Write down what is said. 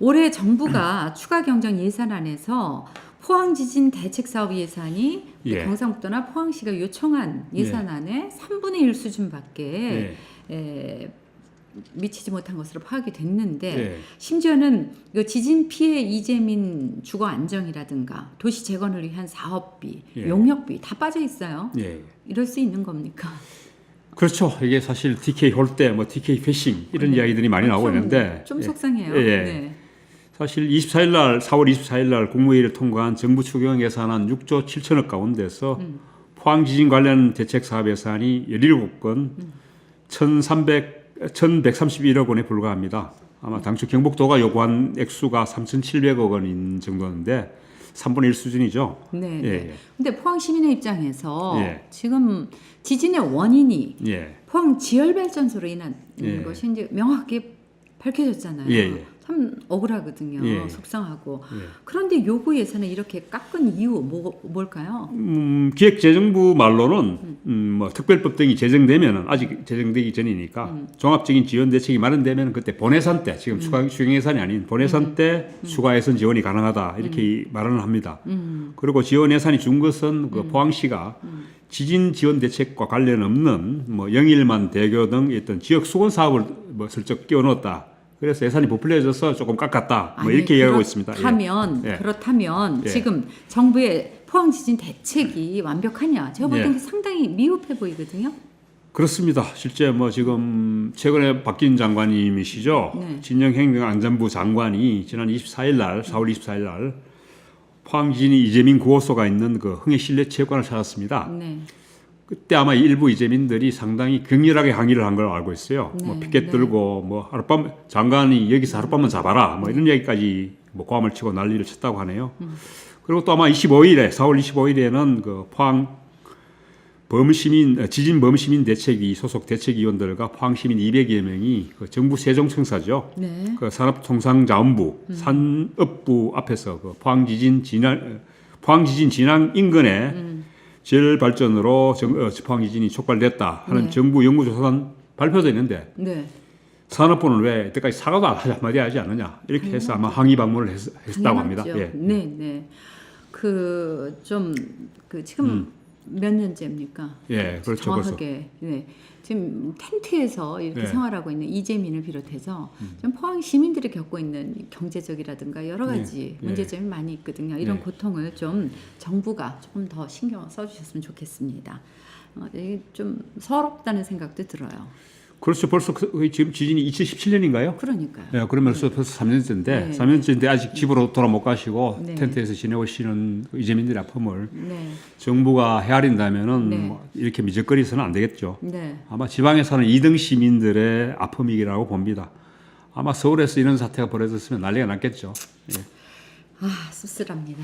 올해 정부가 추가 경정 예산안에서 포항 지진 대책 사업 예산이 예. 경상북도나 포항시가 요청한 예산안의 3분의 1 수준밖에 예. 에, 미치지 못한 것으로 파악이 됐는데 예. 심지어는 이 지진 피해 이재민 주거 안정이라든가 도시 재건을 위한 사업비, 예. 용역비 다 빠져 있어요. 예. 이럴 수 있는 겁니까? 그렇죠. 이게 사실 TK 홀대, 뭐 TK 패싱 이런 네. 이야기들이 많이 나오고 좀, 있는데 좀 예. 속상해요. 예, 예. 네. 사실 24일 날 4월 24일 날 국무회의를 통과한 정부 추경 예산안 6조 7천억 가운데서 음. 포항 지진 관련 대책 사업 예산이 17건 음. 1,300 1,131억 원에 불과합니다. 아마 당초 경북도가 요구한 액수가 3,700억 원인 정도인데 3분의 1 수준이죠. 네. 예, 네. 근데 포항 시민의 입장에서 예. 지금 지진의 원인이 예. 포항 지열 발전소로 인한 예. 것이 이제 명확하게 밝혀졌잖아요. 예, 예. 참 억울하거든요. 예. 속상하고. 예. 그런데 요구 예산을 이렇게 깎은 이유 뭐 뭘까요? 음, 기획재정부 말로는 음, 뭐 특별법 등이 제정되면은 아직 제정되기 전이니까 음. 종합적인 지원 대책이 마련되면 그때 본예산 때 지금 추가 추경 예산이 아닌 본예산 때 추가 예산 지원이 가능하다 이렇게 말을 합니다. 음. 그리고 지원 예산이 준 것은 그 포항시가 지진 지원 대책과 관련 없는 뭐 영일만 대교 등 어떤 지역 수건 사업을 뭐 슬쩍 끼워 넣었다. 그래서 예산이 부풀려져서 조금 깎았다. 뭐 아니, 이렇게 이야기하고 있습니다. 예. 그렇다면 예. 그렇다면 예. 지금 정부의 포항 지진 대책이 완벽하냐? 제가 볼 예. 때는 상당히 미흡해 보이거든요. 그렇습니다. 실제 뭐 지금 최근에 바뀐 장관님이시죠. 네. 진영행정안전부 장관이 지난 24일 날, 4월 24일 날 포항진이 이재민 구호소가 있는 그 흥해 실내 체육관을 찾았습니다. 네. 그때 아마 일부 이재민들이 상당히 격렬하게 항의를 한걸 알고 있어요. 뭐 네, 피켓 네. 들고 뭐 하룻밤 장관이 여기서 하룻밤만 잡아라 뭐 이런 얘기까지 뭐 고함을 치고 난리를 쳤다고 하네요. 음. 그리고 또 아마 25일에 4월 25일에는 그 포항 범시민 어, 지진 범시민 대책위 소속 대책위원들과 포항 시민 200여 명이 그 정부 세종청사죠. 네. 그 산업통상자원부 음. 산업부 앞에서 그 포항 지진 진앙 어, 포항 지진 진앙 인근에 음. 질 발전으로 정, 어, 지진이 촉발됐다 하는 네. 정부 연구조사단 발표도 있는데 네. 산업부는 왜 이때까지 사과도 안 하지 한마디 하지 않느냐 이렇게 해서 아마 항의 방문을 했, 했다고 합니다. 예. 네, 네. 그 좀그 지금 몇 년째입니까? 예, 그렇죠. 벌써. 정확하게 네. 지금 텐트에서 이렇게 네. 생활하고 있는 이재민을 비롯해서 좀 포항 시민들이 겪고 있는 경제적이라든가 여러 가지 네. 문제점이 많이 있거든요. 이런 네. 고통을 좀 정부가 조금 더 신경 써주셨으면 좋겠습니다. 어, 이게 좀 서럽다는 생각도 들어요. 그렇죠. 벌써 그, 그 지금 지진이 2017년인가요? 그러니까요. 예, 그러면 벌써 벌써 3년째인데 네. 3년째인데 아직 집으로 돌아 못 가시고 네. 텐트에서 지내오시는 그 이재민들의 아픔을 네, 정부가 헤아린다면은 네. 뭐 이렇게 미적거리서는 안 되겠죠. 네, 아마 지방에 사는 2등 시민들의 아픔이라고 봅니다. 아마 서울에서 이런 사태가 벌어졌으면 난리가 났겠죠. 예. 아 씁쓸합니다.